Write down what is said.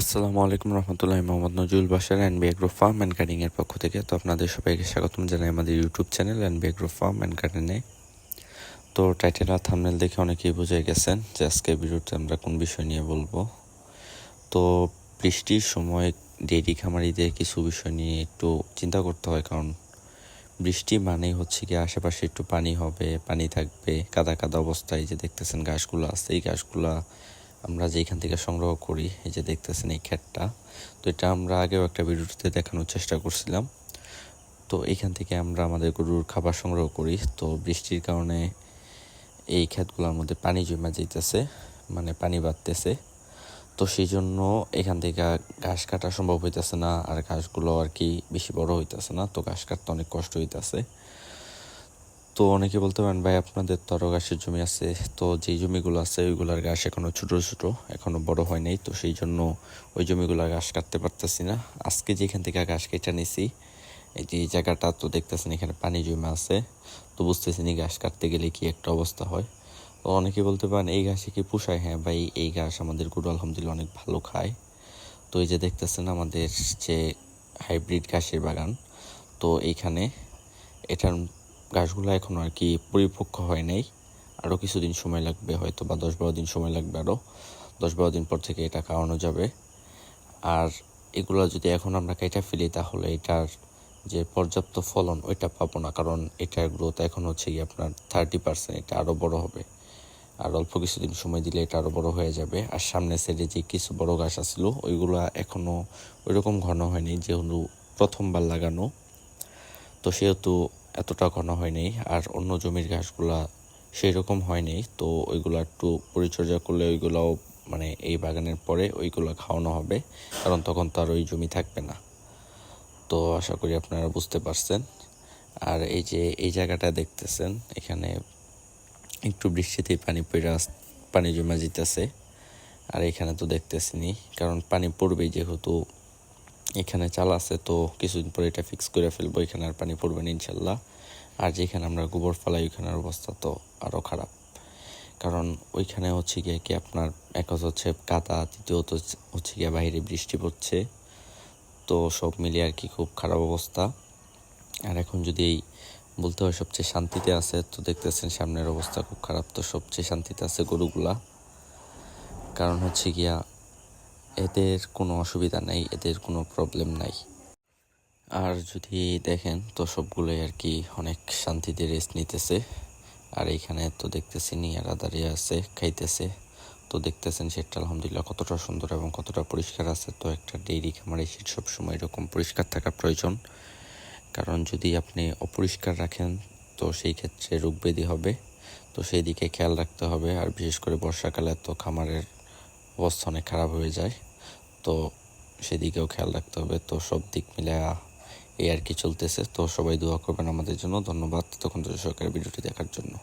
আসসালামু আলাইকুম Rahmatullah, Mohammad Nazrul Basar and begro farm and garden এর পক্ষ থেকে তো আপনাদের সবাইকে স্বাগতম জানাই আমাদের YouTube channel and begro farm and গার্ডেনে তো টাইটেল আর থামনেল দেখে অনেকেই বুঝে গেছেন যে আজকে ভিডিওতে আমরা কোন বিষয় নিয়ে বলব। তো বৃষ্টির সময় ডেইরি খামারিদের কিছু বিষয় নিয়ে একটু চিন্তা করতে হয়, কারণ বৃষ্টি মানেই হচ্ছে কি আশেপাশে একটু পানি হবে, পানি থাকবে, কাদা কাদা অবস্থায় যে দেখতেছেন ঘাসগুলো আছে এই ঘাসগুলা আমরা যেখান থেকে সংগ্রহ করি, এই যে দেখতেছেন এই ক্ষেতটা। তো এটা আমরা আগেও একটা ভিডিওতে দেখানোর চেষ্টা করছিলাম। তো এইখান থেকে আমরা আমাদের গরুর খাবার সংগ্রহ করি। তো বৃষ্টির কারণে এই ক্ষেতগুলোর মধ্যে পানি জমা যেতেছে মানে পানি বাড়তেছে। তো সেই জন্য এখান থেকে ঘাস কাটা সম্ভব হইতেছে না, আর ঘাসগুলো আর কি বেশি বড় হইতেছে না। তো ঘাস কাটতে অনেক কষ্ট হইতেছে। তো অনেকে বলতে পারেন, ভাই, আপনাদের তো আরও গাছের জমি আছে। তো যেই জমিগুলো আছে, ওইগুলোর গাছ এখনও ছোটো ছোটো এখনও বড় হয় নাই। তো সেই জন্য ওই জমিগুলোর ঘাস কাটতে পারতেছি না। আজকে যেখান থেকে ঘাস কেটে নিছি, এই যে এই জায়গাটা তো দেখতেছেন, এখানে পানি জমে আছে। তো বুঝতেছি নি ঘাস কাটতে গেলে কি একটা অবস্থা হয়। তো অনেকে বলতে পারেন, এই ঘাসে কি পোষায় হ্যাঁ? ভাই, এই ঘাস আমাদের গরু আলহামদুলিল্লাহ অনেক ভালো খায়। তো এই যে দেখতেছেন আমাদের যে হাইব্রিড ঘাসের বাগান, তো এইখানে এটার গাছগুলো এখনও আর কি পরিপক্ক হয় নাই। আরও কিছুদিন সময় লাগবে হয়তো বা দশ বারো দিন সময় লাগবে আরও দশ বারো দিন পর থেকে এটা খাওয়ানো যাবে। আর এগুলো যদি এখন আমরা কেটে ফেলি, তাহলে এটার যে পর্যাপ্ত ফলন, ওইটা পাবো না। কারণ এটার গ্রোথ এখন হচ্ছে কি আপনার থার্টি পার্সেন্ট এটা আরও বড় হবে। আর অল্প কিছুদিন সময় দিলে এটা আরও বড় হয়ে যাবে। আর সামনে সাইডে যে কিছু বড় গাছ আসলো ওইগুলো এখনও ওইরকম ঘন হয়নি, যেহেতু প্রথমবার লাগানো। তো সেহেতু এতটা ঘন হয়নি, আর অন্য জমির ঘাসগুলা সেই রকম হয়নি, তো ওইগুলো একটু পরিচর্যা করলে ওইগুলাও মানে এই বাগানের পরে ওইগুলো খাওয়ানো হবে, কারণ তখন তো আর ওই জমি থাকবে না। তো আশা করি আপনারা বুঝতে পারছেন। আর এই যে এই জায়গাটা দেখতেছেন, এখানে একটু বৃষ্টিতেই পানি পড়ে পানি জমা যেতেছে। আর এখানে তো দেখতেছিনি কারণ পানি পড়বেই যেহেতু এখানে চাল আছে, তো কিছুদিন পরে এটা ফিক্স করে ফেলব, এখানে আর পানি পড়বে না, ইনশাল্লাহ। আর যেখানে আমরা গোবর ফেলাই, ওইখানের অবস্থা তো আরও খারাপ। কারণ ওইখানে হচ্ছে গিয়ে কি আপনার, এক হচ্ছে কাদা, দ্বিতীয়ত হচ্ছে গিয়ে বাইরে বৃষ্টি পড়ছে। তো সব মিলিয়ে আর কি খুব খারাপ অবস্থা। আর এখন যদি এই বলতে হয় সবচেয়ে শান্তিতে আছে, তো দেখতেছেন সামনের অবস্থা খুব খারাপ, তো সবচেয়ে শান্তিতে আছে গরুগুলা। কারণ হচ্ছে গিয়া এদের কোনো অসুবিধা নেই, এদের কোনো প্রবলেম নাই। আর যদি দেখেন তো সবগুলোই আর কি অনেক শান্তিতে রেস্ট নিতেছে। আর এখানে তো দেখতেছি নিয়ারা দাঁড়িয়ে আছে, খাইতেছে। তো দেখতেছেন সেটা আলহামদুলিল্লাহ কতটা সুন্দর এবং কতটা পরিষ্কার আছে। তো একটা ডেইরি খামারে সেট সবসময় এরকম পরিষ্কার থাকা প্রয়োজন। কারণ যদি আপনি অপরিষ্কার রাখেন, তো সেই ক্ষেত্রে রোগ ব্যাধি হবে। তো সেই দিকে খেয়াল রাখতে হবে। আর বিশেষ করে বর্ষাকালে তো খামারের অবস্থা অনেক খারাপ হয়ে যায়। তো সেদিকেও খেয়াল রাখতে হবে। তো সব দিক মিলে এই আর কি চলতেছে। তো সবাই দোয়া করবেন আমাদের জন্য। ধন্যবাদ। তখন সরকারের ভিডিওটি দেখার জন্য।